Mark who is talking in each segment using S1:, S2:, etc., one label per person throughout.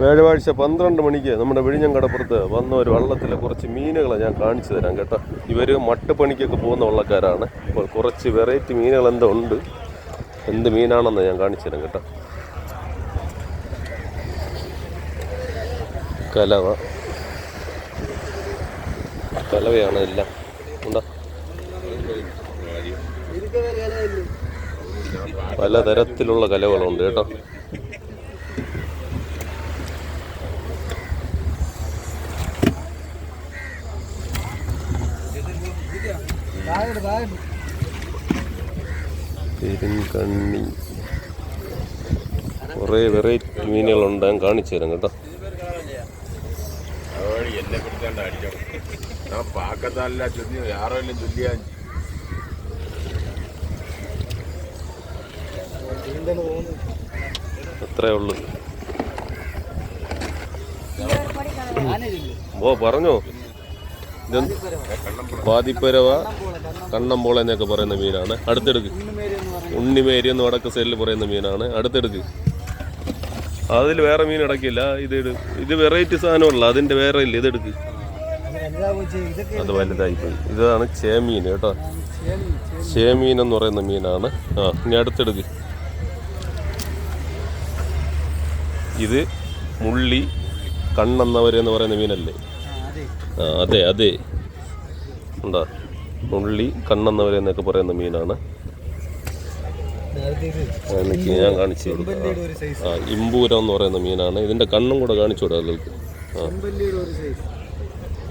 S1: വ്യാഴാഴ്ച പന്ത്രണ്ട് മണിക്ക് നമ്മുടെ വിഴിഞ്ഞങ്കടപ്പുറത്ത് വന്ന ഒരു വള്ളത്തിലെ കുറച്ച് മീനുകളെ ഞാൻ കാണിച്ചു തരാം കേട്ടോ. ഇവർ മട്ടുപണിക്കൊക്കെ പോകുന്ന വള്ളക്കാരാണ്. അപ്പോൾ കുറച്ച് വെറൈറ്റി മീനുകൾ എന്തോ ഉണ്ട്. എന്ത് മീനാണെന്ന് ഞാൻ കാണിച്ചു തരാം കേട്ടോ. കലവ. കലവയാണ് എല്ലാം. ഉണ്ടോ? പലതരത്തിലുള്ള കലകളുണ്ട് കേട്ടോ. പെരുങ്കണ്ണി കുറേ വെറൈറ്റി മീനുകളുണ്ട് ഞാൻ കാണിച്ചു തരാം കേട്ടോ
S2: എന്നെ പിടിച്ചാണ്ട് അടിക്കണം ഞാൻ പാക്കത്തല്ല ചൊല്ലി ആരോലും ചൊല്ലിയാൻ
S1: അത്രേ ഉള്ളു ഓ പറഞ്ഞോ പാതിപ്പരവ കണ്ണമ്പോള എന്നൊക്കെ പറയുന്ന മീനാണ്. അടുത്തെടുക്ക്. ഉണ്ണിമേരി എന്ന് വടക്ക് സൈഡിൽ പറയുന്ന മീനാണ്. അടുത്തെടുക്ക്. അതിൽ വേറെ മീൻ അടക്കില്ല ഇത്. ഇത് വെറൈറ്റി സാധനമല്ല. അതിന്റെ വേറെ ഇല്ല. ഇതെടുക്ക് അത് വലുതായി പോയി ഇതാണ് ചേമീൻ കേട്ടോ. ചേമീൻ എന്ന് പറയുന്ന മീനാണ്. ആ ഇനി അടുത്തെടുക്ക്. ഇത് മുള്ളി കണ്ണെന്നവരെന്ന് പറയുന്ന മീനല്ലേ? അതെ അതെ. എന്താ ഉള്ളി കണ്ണെന്നവരെ എന്നൊക്കെ പറയുന്ന മീനാണ്. ഞാൻ കാണിച്ചു കൊടുക്കാം ആ ഇമ്പൂരം എന്ന് പറയുന്ന മീനാണ്. ഇതിന്റെ കണ്ണും കൂടെ കാണിച്ചു കൊടുക്കാം അതിലേക്ക് ആ.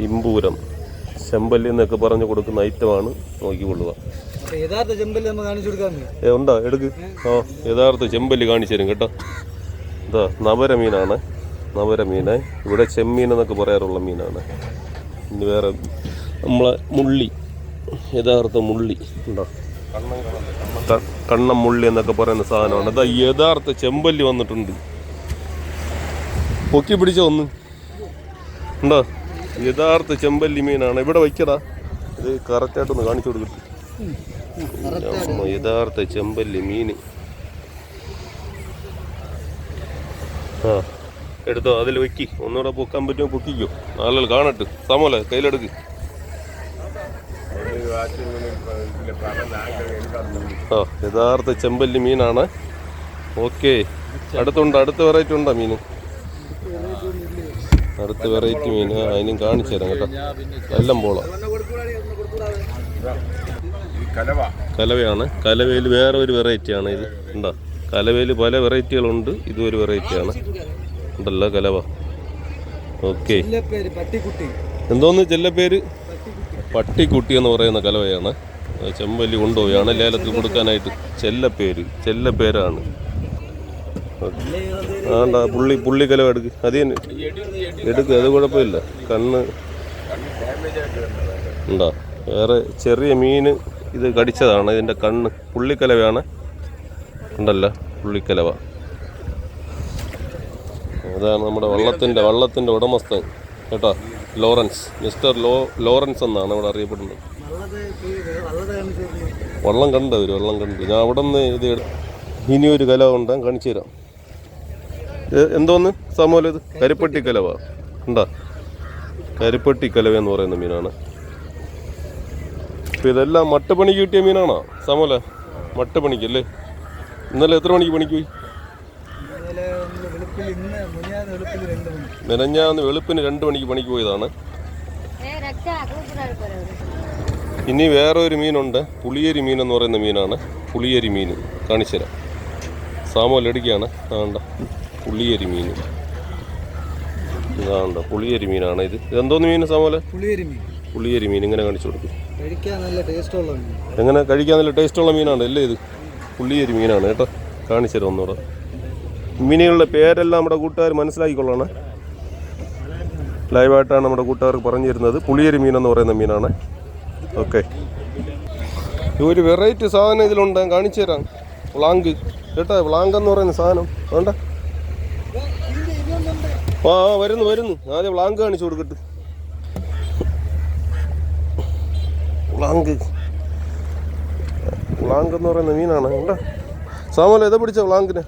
S1: ഇമ്പൂരം. ചെമ്പല്ലി എന്നൊക്കെ പറഞ്ഞു കൊടുക്കുന്ന ഐറ്റമാണ് നോക്കിക്കൊള്ളുക ഏ ഉണ്ടോ? എടുക്ക്. ആ യഥാർത്ഥ ചെമ്പല്ലി കാണിച്ചു തരും കേട്ടോ. ഇതാ നവര മീനാണ് നവര ഇവിടെ ചെമ്മീൻ എന്നൊക്കെ പറയാറുള്ള മീനാണ്. ഇനി വേറെ നമ്മളെ മുള്ളി യഥാർത്ഥ മുള്ളി ഉണ്ടോ? കണ്ണം മുള്ളി എന്നൊക്കെ പറയുന്ന സാധനമാണ്. അതാ യഥാർത്ഥ ചെമ്പല്ലി വന്നിട്ടുണ്ട്. പൊക്കി പിടിച്ച ഒന്ന്. ഉണ്ടോ? യഥാർത്ഥ ചെമ്പല്ലി മീനാണ്. ഇവിടെ വയ്ക്കടാ. ഇത് കറക്റ്റായിട്ടൊന്ന് കാണിച്ചു കൊടുക്കട്ടെ യഥാർത്ഥ ചെമ്പല്ലി മീന്. ആ. എടുത്തോ അതിൽ വെക്കി. ഒന്നുകൂടെ പൊക്കാൻ പറ്റുമോ പൊക്കിക്കോ. നാലാൾ കാണട്ടെ. സമോലെ കയ്യിലെടുക്ക്. ആ യഥാർത്ഥ ചെമ്പല്ലി മീനാണ്. ഓക്കെ. അടുത്തുണ്ട് അടുത്ത വെറൈറ്റി ഉണ്ടോ മീൻ? അടുത്ത വെറൈറ്റി മീൻ. അതിനും കാണിച്ചു തരാം കേട്ടോ. എല്ലാം പോളാം. കലവയാണ്. കലവയിൽ വേറെ ഒരു വെറൈറ്റിയാണ് ഇത്. ഉണ്ടോ? കലവയിൽ പല വെറൈറ്റികളുണ്ട് ഇതും ഒരു വെറൈറ്റിയാണ് ഉണ്ടല്ലോ കലവ. ഓക്കെ. എന്തോന്ന് ചെല്ലപ്പേര്? പട്ടിക്കുട്ടി. എന്ന് പറയുന്ന കലവയാണ്. ചെമ്പല്ലി കൊണ്ടുപോയാണ് ലേലത്തിൽ കൊടുക്കാനായിട്ട് ചെല്ലപ്പേര്. ചെല്ലപ്പേരാണ്. ആണ്ടാ പുള്ളി പുള്ളി കലവ എടുക്ക്. അത് തന്നെ. എടുക്ക് അത് കുഴപ്പമില്ല. കണ്ണ്. ഉണ്ടോ? വേറെ ചെറിയ മീൻ ഇത് കടിച്ചതാണ്. ഇതിന്റെ കണ്ണ്. പുള്ളിക്കലവയാണ്. ഉണ്ടല്ലോ പുള്ളിക്കലവ. അതാണ് നമ്മുടെ വള്ളത്തിന്റെ വള്ളത്തിന്റെ ഉടമസ്ഥൻ. കേട്ടോ ലോറൻസ് മിസ്റ്റർ ലോ ലോറൻസ് എന്നാണ് ഇവിടെ അറിയപ്പെടുന്നത്. വള്ളം കണ്ട് ഒരു വള്ളം കണ്ട്. ഞാൻ അവിടെ നിന്ന് ഇത് എടു- ഇനി ഒരു കലവ ഉണ്ട് കാണിച്ചു തരാം. എന്തോന്ന്? സമൂലം ഇത്? കരിപ്പട്ടി കലവ. ഉണ്ടോ? കരിപ്പട്ടി കലവ എന്ന് പറയുന്ന മീനാണ്. ഇപ്പം ഇതെല്ലാം മട്ടുപണിക്ക് കിട്ടിയ മീനാണോ? സമൂല മട്ടുപണിക്കല്ലേ ഇന്നലെ എത്ര മണിക്ക് പണിക്ക് പോയി? മെനഞ്ഞാന്ന് വെളുപ്പിന് രണ്ട് മണിക്ക് പണിക്ക് പോയതാണ്. ഇനി വേറെ ഒരു മീനുണ്ട്. പുളിയേരി മീൻ എന്ന് പറയുന്ന മീനാണ്. പുളിയേരി മീൻ. കാണിച്ചുതരാം. സാമോലടിക്കാണ് അതാണ്ട പുളിയേരി മീൻ. ഇതാണ്ട പുളിയേരി മീനാണ് ഇത്. ഇതെന്തോന്ന് മീൻ സാമോല
S3: പുളിയേരി മീൻ.
S1: പുളിയേരി മീൻ. ഇങ്ങനെ കാണിച്ചു കൊടുക്കും.
S3: മീൻ.
S1: എങ്ങനെ? കഴിക്കാൻ നല്ല ടേസ്റ്റുള്ള മീനാണ്. അല്ലേ ഇത്? പുളിയരി മീനാണ്. കേട്ടോ. കാണിച്ചു തരാം ഒന്നുകൂടെ. മീനുകളുടെ പേരെല്ലാം നമ്മുടെ കൂട്ടുകാർ മനസ്സിലാക്കിക്കൊള്ളണം. ലൈവായിട്ടാണ് നമ്മുടെ കൂട്ടുകാർക്ക് പറഞ്ഞു തരുന്നത് പുളിയരി മീനെന്ന് പറയുന്ന മീനാണ്. ഓക്കെ. ഒരു വെറൈറ്റി സാധനം ഇതിലുണ്ട്. കാണിച്ചു തരാം. വ്ളാങ്ക് കേട്ടോ വ്ളാങ്ക് എന്ന് പറയുന്ന സാധനം. വേണ്ട. ആ ആ, വരുന്നു വരുന്നു. ആദ്യം വ്ളാങ്ക് കാണിച്ചു കൊടുക്കട്ടെ. വ്ളാങ്ക് വ്ളാങ്ക് എന്ന് പറയുന്ന മീനാണ്. കേട്ടോ സാമല എதை പിടിച്ച വ്ളാങ്കിന്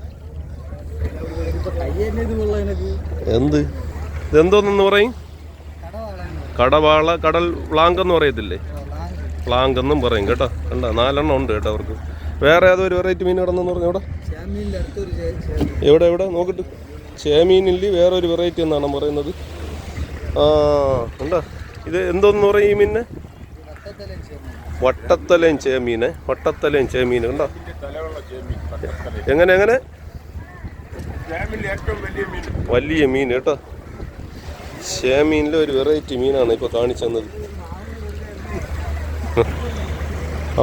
S3: ഇപ്പൊ കയ്യെ എന്നെ ഇത് കൊള്ളാം എനിക്ക്
S1: എന്ത്? ഇതെന്തോന്നു പറയും? കടവാള കടൽ വ്ലാങ്ക് എന്ന് പറയത്തില്ലേ? എന്നും പറയും കേട്ടോ. കണ്ട? നാലെണ്ണം ഉണ്ട് കേട്ടോ അവർക്ക്. വേറെ ഏതോ ഒരു വെറൈറ്റി മീൻ കിടന്നെന്ന് പറഞ്ഞു
S3: എവിടെ
S1: എവിടെ എവിടെ? നോക്കിട്ട്. ചേമീനില്ല വേറെ ഒരു വെറൈറ്റി എന്നാണ് പറയുന്നത്. ആ എന്താ ഇത് എന്തോന്ന് പറയും ഈ മീനിനെ?
S3: വട്ടത്തലയും
S1: ചേമീനെ. വട്ടത്തലയും ചേമീൻ കണ്ടോ എങ്ങനെ എങ്ങനെ?
S2: വലിയ മീൻ
S1: കേട്ടോ. ചേമീനിലെ ഒരു വെറൈറ്റി മീനാണ് ഇപ്പോൾ കാണിച്ചു തന്നത്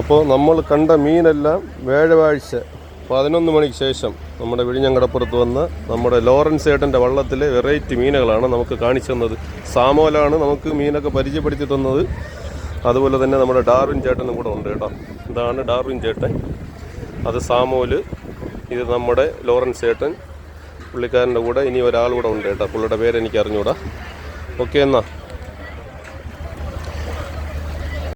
S1: അപ്പോൾ നമ്മൾ കണ്ട മീനെല്ലാം വേഴവാഴ്ച പതിനൊന്ന് മണിക്ക് ശേഷം നമ്മുടെ വിഴിഞ്ഞങ്കടപ്പുറത്ത് വന്ന് നമ്മുടെ ലോറൻസ് ഏട്ടന്റെ വള്ളത്തിലെ വെറൈറ്റി മീനുകളാണ് നമുക്ക് കാണിച്ചു തന്നത് സാമോലാണ് നമുക്ക് മീനൊക്കെ പരിചയപ്പെടുത്തി തന്നത്. അതുപോലെ തന്നെ നമ്മുടെ ഡാർവിൻ ചേട്ടനും കൂടെ ഉണ്ട് കേട്ടോ. ഇതാണ് ഡാർവിൻ ചേട്ടൻ. അത് സാമോൽ ഇത് നമ്മുടെ ലോറൻസ് ചേട്ടൻ പുള്ളിക്കാരന്റെ കൂടെ ഇനി ഒരാൾ കൂടെ ഉണ്ട് കേട്ടോ. പുള്ളിയുടെ പേര് എനിക്ക് അറിഞ്ഞുകൂടാ ഓക്കെ എന്നാ.